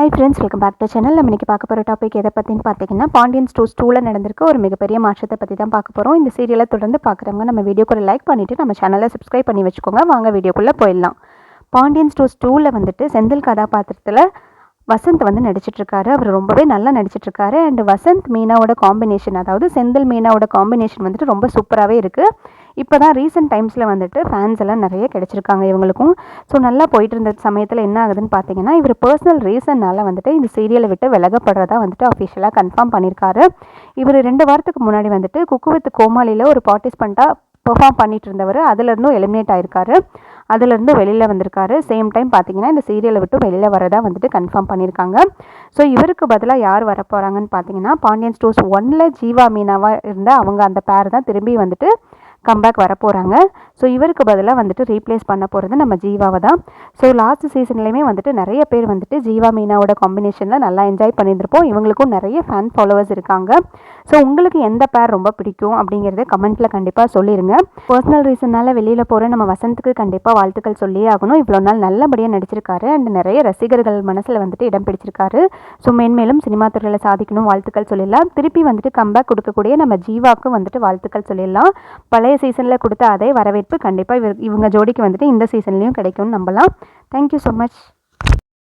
Hi friends welcome back to channel நம்ம இன்றைக்கி பார்க்க போகிற டாபிக் எதை பற்றின்னு பார்த்தீங்கன்னா பாண்டியன் ஸ்டோர்ஸ் டூவில் நடந்திருக்க ஒரு மிகப்பெரிய மாற்றத்தை பற்றி தான் பார்க்க போகிறோம் இந்த சீரியலை தொடர்ந்து பார்க்குறவங்க நம்ம வீடியோக்கு ஒரு லைக் பண்ணிவிட்டு நம்ம சேனலை சப்ஸ்கிரைப் பண்ணி வச்சுக்கோங்க. வாங்க வீடியோக்குள்ளே போயிடலாம். பாண்டியன் ஸ்டோர்ஸ் டூவில் வந்துட்டு செந்தில் கதாபாத்திரத்தில் வசந்த் வந்து நடிச்சிட்ருக்காரு அவர் ரொம்பவே நல்லா நடிச்சிட்ருக்காரு அண்ட் வசந்த் மீனாவோட காம்பினேஷன் அதாவது செந்தில் மீனாவோட காம்பினேஷன் வந்துட்டு ரொம்ப சூப்பராகவே இருக்குது இப்போ தான் ரீசெண்ட் டைம்ஸில் வந்துட்டு ஃபேன்ஸ் எல்லாம் நிறைய கிடச்சிருக்காங்க இவங்களுக்கும். ஸோ நல்லா போயிட்டு இருந்த சமயத்தில் என்ன ஆகுதுன்னு பார்த்தீங்கன்னா இவர் பர்சனல் ரீசன்னால் வந்துட்டு இந்த சீரியலை விட்டு விலகப்படுறதா வந்துட்டு அஃபிஷியலாக கன்ஃபார்ம் பண்ணியிருக்காரு இவர் ரெண்டு வாரத்துக்கு முன்னாடி வந்துட்டு குக்கு வித் கோமாளியில் ஒரு பார்ட்டிசிபெண்ட்டாக பெர்ஃபார்ம் பண்ணிட்டு இருந்தவர் அதுலேருந்தும் எலிமினேட் ஆயிருக்காரு. அதுலேருந்து வெளியில் வந்திருக்காரு. சேம் டைம் பார்த்தீங்கன்னா இந்த சீரியலை விட்டு வெளியில் வரதா வந்துட்டு கன்ஃபார்ம் பண்ணியிருக்காங்க ஸோ இவருக்கு பதிலாக யார் வரப்போகிறாங்கன்னு பார்த்தீங்கன்னா பாண்டியன் ஸ்டோர்ஸ் ஒன்னில் ஜீவா மீனாவாக இருந்த அவங்க அந்த பேர் தான் திரும்பி வந்துட்டு கம்பேக் வரப்போகிறாங்க ஸோ இவருக்கு பதிலாக வந்துட்டு ரீப்ளேஸ் பண்ண போகிறது நம்ம ஜீவாவை தான். ஸோ லாஸ்ட் சீசன்லேயுமே வந்துட்டு நிறைய பேர் வந்துட்டு ஜீவா மீனாவோட காம்பினேஷனில் நல்லா என்ஜாய் பண்ணியிருந்திருப்போம். இவங்களுக்கும் நிறைய ஃபேன் ஃபாலோவர்ஸ் இருக்காங்க. ஸோ உங்களுக்கு எந்த பேர் ரொம்ப பிடிக்கும் அப்படிங்கிறத கமெண்ட்டில் கண்டிப்பாக சொல்லிடுங்க பர்சனல் ரீசனால் வெளியில் போகிற நம்ம வசந்துக்கு கண்டிப்பாக வாழ்த்துக்கள் சொல்லியே ஆகணும். இவ்வளோ நாள் நல்லபடியாக நடிச்சிருக்காரு. அண்ட் நிறைய ரசிகர்கள் மனசில் வந்துட்டு இடம் பிடிச்சிருக்காரு. ஸோ மேன்மேலும் சினிமா துறையில் சாதிக்கணும் வாழ்த்துக்கள் சொல்லிடலாம். திருப்பி வந்துட்டு கம்பேக் கொடுக்கக்கூடிய நம்ம ஜீவாவுக்கு வந்துட்டு வாழ்த்துக்கள் சொல்லிடலாம். பழைய பழைய சீசனில் கொடுத்த அதே வரவேற்பு கண்டிப்பாக இவங்க ஜோடிக்கு வந்துட்டு இந்த சீசன்லேயும் கிடைக்கும்னு நம்பலாம். Thank you so much